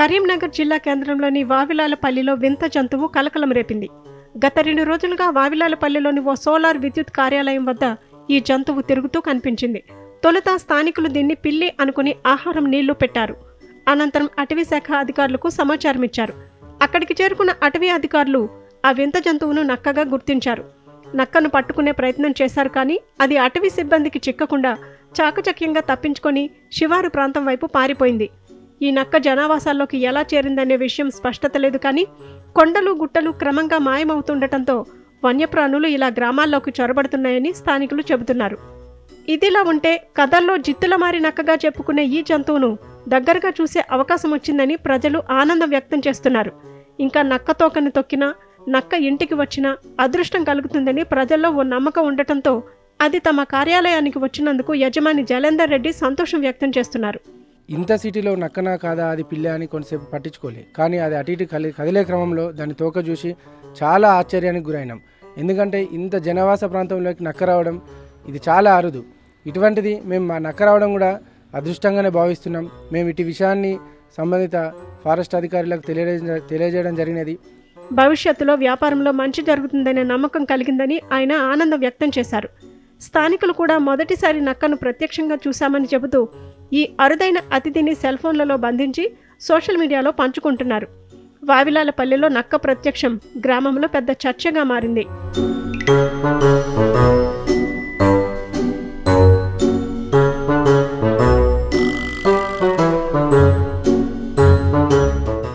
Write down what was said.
కరీంనగర్ జిల్లా కేంద్రంలోని వావిలాలపల్లిలో వింత జంతువు కలకలం రేపింది. గత రెండు రోజులుగా వావిలాలపల్లిలోని ఓ సోలార్ విద్యుత్ కార్యాలయం వద్ద ఈ జంతువు తిరుగుతూ కనిపించింది. తొలుత స్థానికులు దీన్ని పిల్లి అనుకుని ఆహారం నీళ్ళు పెట్టారు. అనంతరం అటవీ శాఖ అధికారులకు సమాచారం ఇచ్చారు. అక్కడికి చేరుకున్న అటవీ అధికారులు ఆ వింత జంతువును నక్కగా గుర్తించారు. నక్కను పట్టుకునే ప్రయత్నం చేశారు కానీ అది అటవీ సిబ్బందికి చిక్కకుండా చాకచక్యంగా తప్పించుకొని శివారు ప్రాంతం వైపు పారిపోయింది. ఈ నక్క జనావాసాల్లోకి ఎలా చేరిందనే విషయం స్పష్టత లేదు కానీ కొండలు గుట్టలు క్రమంగా మాయమవుతుండటంతో వన్యప్రాణులు ఇలా గ్రామాల్లోకి చొరబడుతున్నాయని స్థానికులు చెబుతున్నారు. ఇదిలా ఉంటే కథల్లో జిత్తుల మారి నక్కగా చెప్పుకునే ఈ జంతువును దగ్గరగా చూసే అవకాశం వచ్చిందని ప్రజలు ఆనందం వ్యక్తం చేస్తున్నారు. ఇంకా నక్క తోకను తొక్కినా నక్క ఇంటికి వచ్చినా అదృష్టం కలుగుతుందని ప్రజల్లో ఓ నమ్మకం ఉండటంతో అది తమ కార్యాలయానికి వచ్చినందుకు యజమాని జలేందర్ రెడ్డి సంతోషం వ్యక్తం చేస్తున్నారు. ఇంత సిటీలో నక్కనా కాదా అది పిల్ల అని కొంతసేపు పట్టించుకోలే. కానీ అది అటు ఇటు కలి కదిలే క్రమంలో దాని తోక చూసి చాలా ఆశ్చర్యానికి గురైనాం. ఎందుకంటే ఇంత జనవాస ప్రాంతంలోకి నక్క రావడం ఇది చాలా అరుదు. ఇటువంటిది మేము మా నక్క రావడం కూడా అదృష్టంగానే భావిస్తున్నాం. మేము ఇటు విషయాన్ని సంబంధిత ఫారెస్ట్ అధికారులకు తెలియజే తెలియజేయడం జరిగినది. భవిష్యత్తులో వ్యాపారంలో మంచి జరుగుతుందనే నమ్మకం కలిగిందని ఆయన ఆనందం వ్యక్తం చేశారు. స్థానికులు కూడా మొదటిసారి నక్కను ప్రత్యక్షంగా చూశామని చెబుతూ ఈ అరుదైన అతిథిని సెల్ ఫోన్లలో బంధించి సోషల్ మీడియాలో పంచుకుంటున్నారు. వావిలాలపల్లిలో నక్క ప్రత్యక్షం గ్రామంలో పెద్ద చర్చగా మారింది.